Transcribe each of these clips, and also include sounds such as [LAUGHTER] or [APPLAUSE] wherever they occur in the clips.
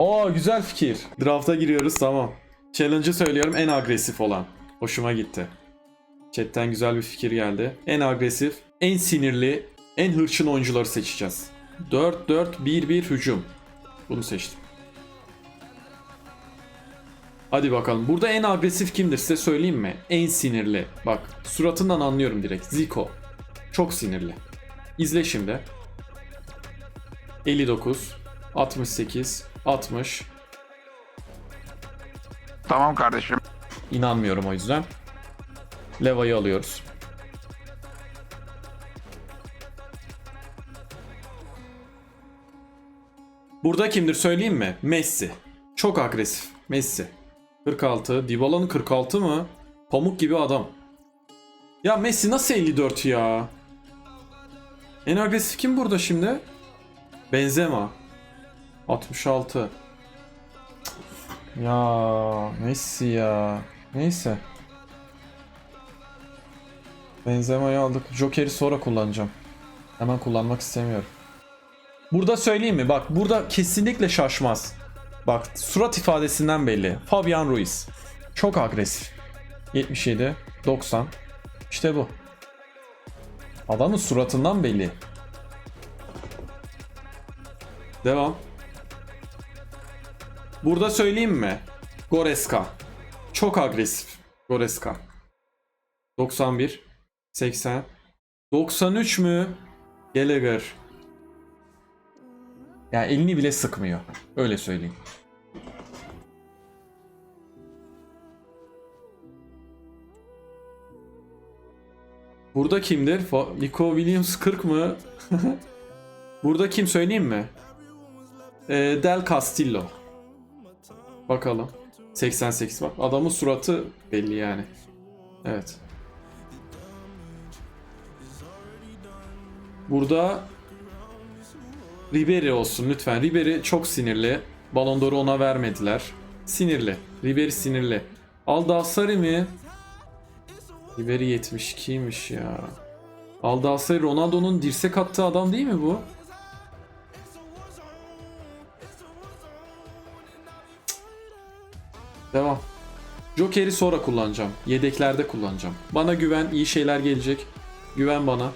Oo güzel fikir. Draft'a giriyoruz tamam. Challenge'ı söylüyorum en agresif olan. Hoşuma gitti. Chat'ten güzel bir fikir geldi. En agresif, en sinirli, en hırçın oyuncuları seçeceğiz. 4-4-1-1 hücum. Bunu seçtim. Hadi bakalım. Burada en agresif kimdir size söyleyeyim mi? En sinirli. Bak suratından anlıyorum direkt. Zico. Çok sinirli. İzle şimdi. 59, 68, 60. Tamam kardeşim. İnanmıyorum o yüzden. Leva'yı alıyoruz. Burada kimdir söyleyeyim mi? Messi. Çok agresif. Messi. 46. Dybala'nın 46 mı? Pamuk gibi adam. Ya Messi nasıl 54 ya? En agresif kim burada şimdi? Benzema. 66. Ya Messi ya. Neyse. Benzema'yı aldık. Joker'i sonra kullanacağım. Hemen kullanmak istemiyorum. Burada söyleyeyim mi? Bak burada kesinlikle şaşmaz. Bak surat ifadesinden belli. Fabian Ruiz. Çok agresif. 77, 90. İşte bu. Adamın suratından belli. Devam. Burada söyleyeyim mi? Goreska. Çok agresif. Goreska. 91. 80. 93 mü? Gallagher. Ya elini bile sıkmıyor. Öyle söyleyeyim. Burada kimdir? Nico Williams 40 mı? [LAUGHS] Burada kim söyleyeyim mi? Ee, Del Castillo. Bakalım. 88 bak. Adamın suratı belli yani. Evet. Burada Ribery olsun lütfen. Ribery çok sinirli. Ballon d'Or'u ona vermediler. Sinirli. Ribery sinirli. Aldasari mi? Ribery 72'ymiş ya. Aldasari Ronaldo'nun dirsek attığı adam değil mi bu? Devam. Joker'i sonra kullanacağım. Yedeklerde kullanacağım. Bana güven, iyi şeyler gelecek. Güven bana.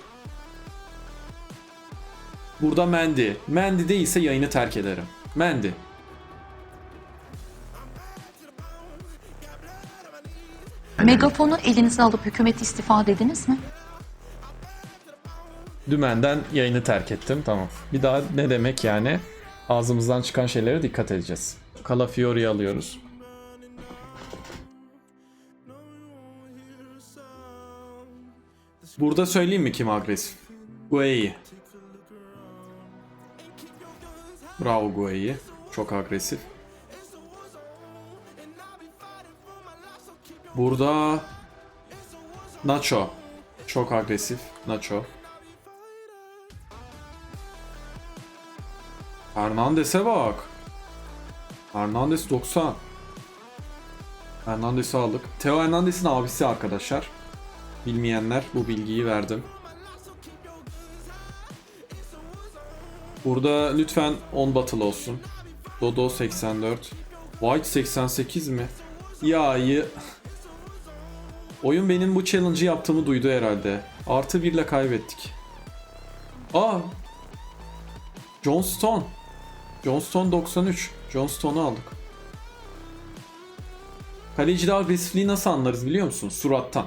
Burada Mendy. Mendy değilse yayını terk ederim. Mendy. Megafonu elinize alıp hükümet istifa dediniz mi? Dümenden yayını terk ettim. Tamam. Bir daha ne demek yani? Ağzımızdan çıkan şeylere dikkat edeceğiz. Calafiori'yi alıyoruz. Burada söyleyeyim mi kim agresif? Gueyi. Bravo Gueyi. Çok agresif. Burada Nacho. Çok agresif. Nacho. Hernandez'e bak. Hernandez 90. Hernandez'i aldık. Theo Hernandez'in abisi arkadaşlar. Bilmeyenler bu bilgiyi verdim. Burada lütfen 10 battle olsun. Dodo 84. White 88 mi? Ya iyi. Oyun benim bu challenge'ı yaptığımı duydu herhalde. Artı 1 ile kaybettik. Aa! John Stone. John Stone 93. John Stone'u aldık. Kalecide agresifliği nasıl anlarız biliyor musun? Surattan.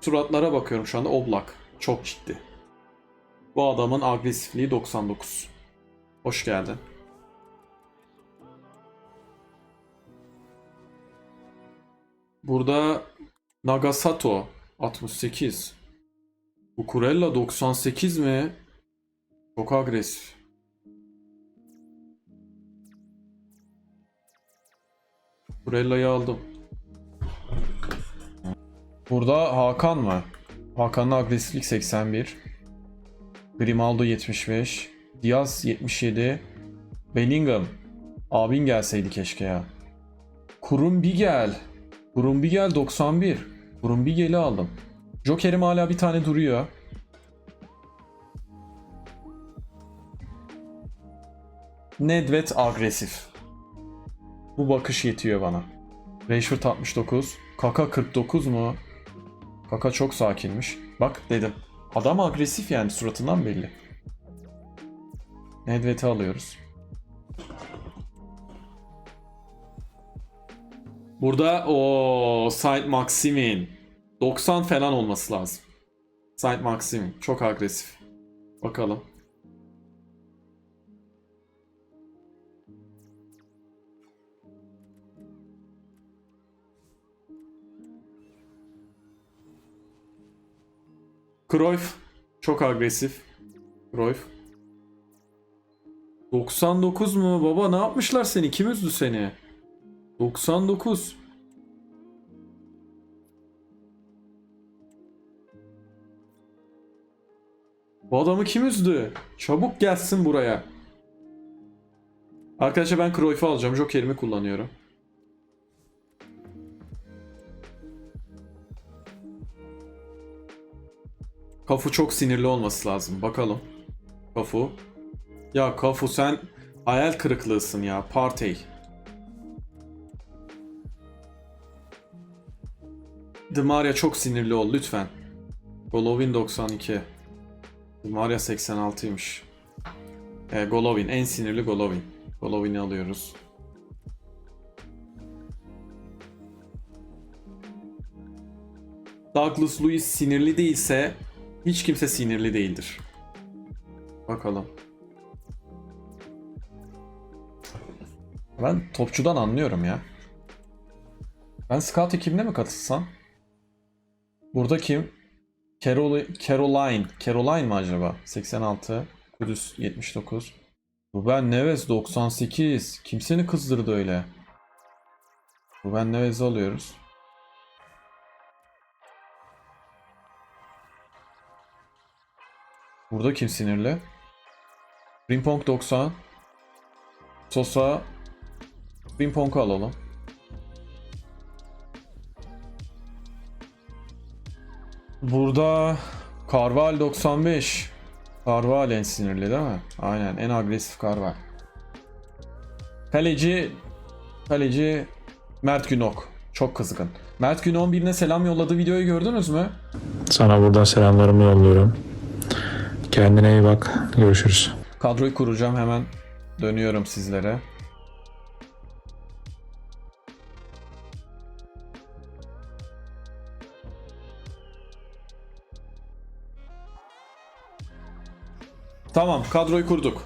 Suratlara bakıyorum şu anda. Oblak. Çok ciddi. Bu adamın agresifliği 99. Hoş geldin. Burada Nagasato 68. Bukurella 98 mi? Çok agresif. Burella'yı aldım. Burada Hakan var. Hakan'ın agresiflik 81. Grimaldo 75. Diaz 77. Bellingham. Abin gelseydi keşke ya. Kurumbigel. Kurumbigel 91. Kurumbigel'i aldım. Joker'im hala bir tane duruyor. Nedved agresif. Bu bakış yetiyor bana. Rashford 69. Kaka 49 mu? Kaka çok sakinmiş. Bak dedim. Adam agresif yani suratından belli. Nedved'i alıyoruz. Burada o Saint Maximin 90 falan olması lazım. Saint Maximin çok agresif. Bakalım. Cruyff çok agresif. Cruyff. 99 mu baba ne yapmışlar seni? Kim üzdü seni? 99. Bu adamı kim üzdü? Çabuk gelsin buraya. Arkadaşlar ben Cruyff'u alacağım. Joker'imi kullanıyorum. Kafu çok sinirli olması lazım. Bakalım. Kafu. Ya Kafu sen hayal kırıklığısın ya. Partey. Demaria çok sinirli ol lütfen. Golovin 92. Demaria 86'ymış. E, Golovin en sinirli Golovin. Golovin'i alıyoruz. Douglas Lewis sinirli değilse hiç kimse sinirli değildir. Bakalım. Ben topçudan anlıyorum ya. Ben scout ekibine mi katılsam? Burada kim? Carol Caroline. Caroline mı acaba? 86. Kudüs 79. Ruben Neves 98. Kimseni kızdırdı öyle? Ruben Neves'i alıyoruz. Burada kim sinirli? Frimpong 90. Sosa. Frimpong'u alalım. Burada Carval 95. Carval en sinirli değil mi? Aynen en agresif Carval. Kaleci Kaleci Mert Günok. Çok kızgın. Mert Günok'un birine selam yolladığı videoyu gördünüz mü? Sana buradan selamlarımı yolluyorum. Kendine iyi bak. Görüşürüz. Kadroyu kuracağım hemen. Dönüyorum sizlere. Tamam, kadroyu kurduk.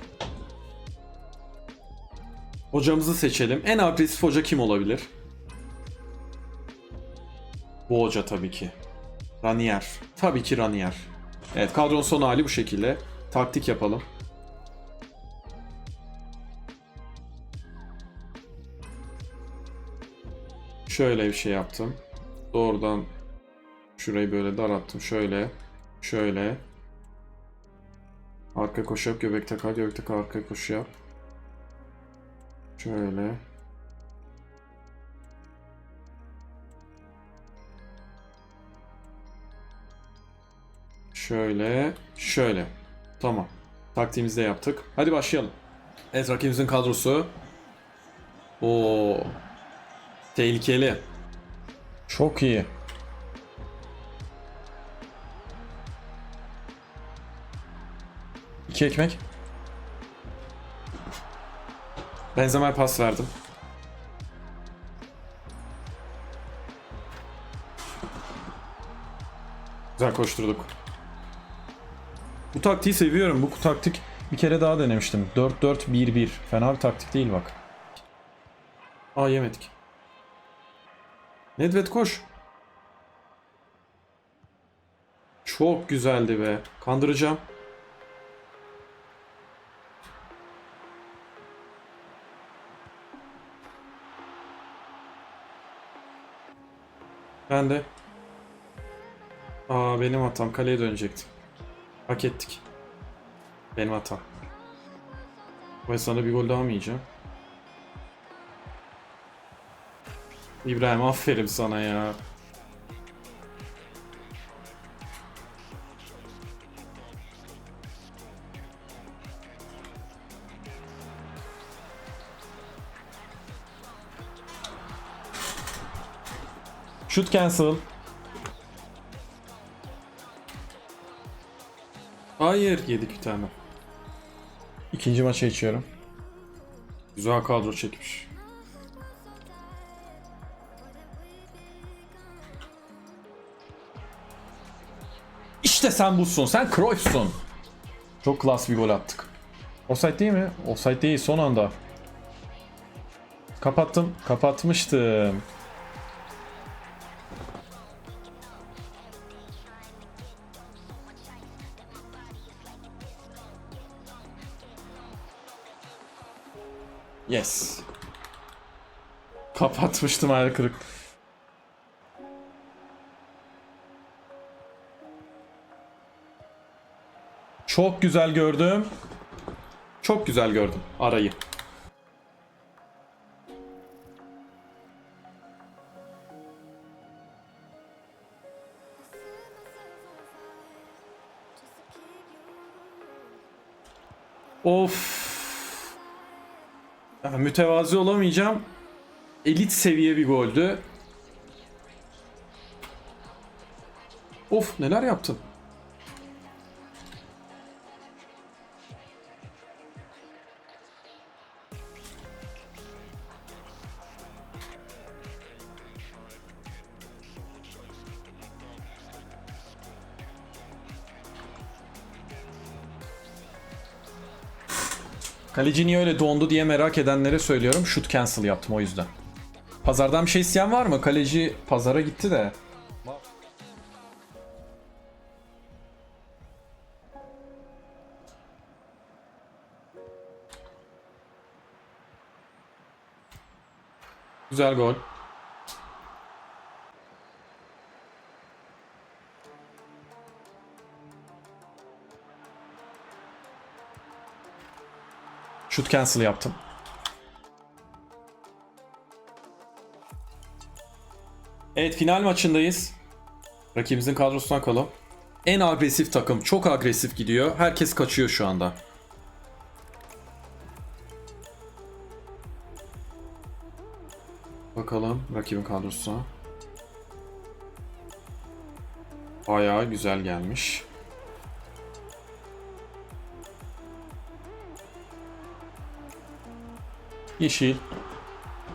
Hocamızı seçelim. En agresif hoca kim olabilir? Bu hoca tabii ki. Ranier. Tabii ki Ranier. Evet, kadronun son hali bu şekilde. Taktik yapalım. Şöyle bir şey yaptım. Doğrudan şurayı böyle darattım. Şöyle. Şöyle. Arka koşu yap. Göbek takar. Göbek takar. Arka koşu yap. Şöyle. Şöyle. Şöyle. Tamam. Taktiğimizi de yaptık. Hadi başlayalım. Evet rakibimizin kadrosu. Oo. Tehlikeli. Çok iyi. İki ekmek. Benzemeye pas verdim. Güzel koşturduk. Bu taktiği seviyorum. Bu taktik bir kere daha denemiştim. 4-4-1-1. Fena bir taktik değil bak. Aa yemedik. Nedved koş. Çok güzeldi be. Kandıracağım. Ben de. Aa benim hatam. Kaleye dönecektim. Hak ettik. Benim hatam. Ve sana bir gol daha mı yiyeceğim? İbrahim aferin sana ya. Shoot cancel. Hayır yedik bir tane. İkinci maça içiyorum. Güzel kadro çekmiş. İşte sen busun. Sen Cruyff'sun. Çok klas bir gol attık. Offside değil mi? Offside değil son anda. Kapattım. Kapatmıştım. Yes. Kapatmıştım hayal kırık. Çok güzel gördüm. Çok güzel gördüm arayı. Of. Mütevazi olamayacağım. Elit seviye bir goldü. Of neler yaptın? Kaleci niye öyle dondu diye merak edenlere söylüyorum. Shoot cancel yaptım o yüzden. Pazardan bir şey isteyen var mı? Kaleci pazara gitti de. Güzel gol. Shoot cancel yaptım. Evet final maçındayız. Rakibimizin kadrosuna bakalım. En agresif takım. Çok agresif gidiyor. Herkes kaçıyor şu anda. Bakalım rakibin kadrosuna. Bayağı güzel gelmiş. Yeşil.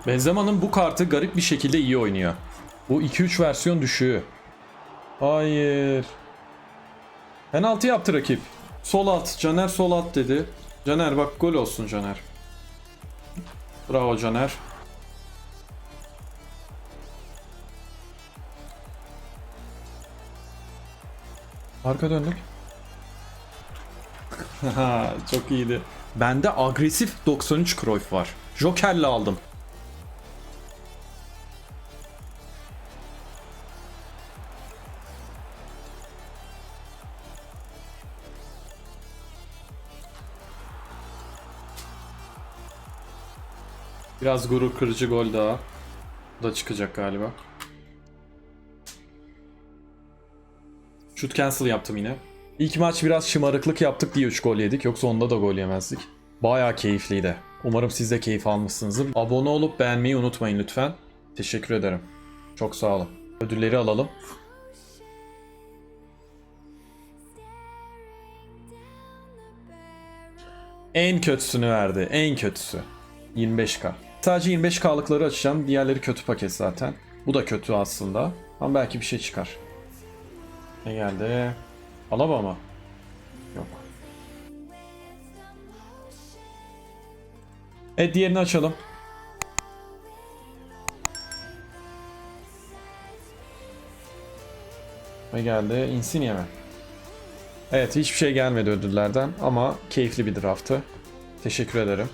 Benzema'nın bu kartı garip bir şekilde iyi oynuyor. Bu 2-3 versiyon düşüğü. Hayır. Penaltı yaptı rakip. Sol alt. Caner sol alt dedi. Caner bak gol olsun Caner. Bravo Caner. Arka döndük. [LAUGHS] Çok iyiydi. Bende agresif 93 Cruyff var. Joker'le aldım. Biraz gurur kırıcı gol daha. Bu da çıkacak galiba. Shoot cancel yaptım yine. İlk maç biraz şımarıklık yaptık diye 3 gol yedik. Yoksa onda da gol yemezdik. Bayağı keyifliydi. Umarım siz de keyif almışsınızdır. Abone olup beğenmeyi unutmayın lütfen. Teşekkür ederim. Çok sağ olun. Ödülleri alalım. En kötüsünü verdi. En kötüsü. 25k. Sadece 25k'lıkları açacağım. Diğerleri kötü paket zaten. Bu da kötü aslında. Ama belki bir şey çıkar. Ne geldi? Alaba mı? Evet diğerini açalım. Ne geldi? Insigne mi? Evet hiçbir şey gelmedi ödüllerden ama keyifli bir drafttı. Teşekkür ederim.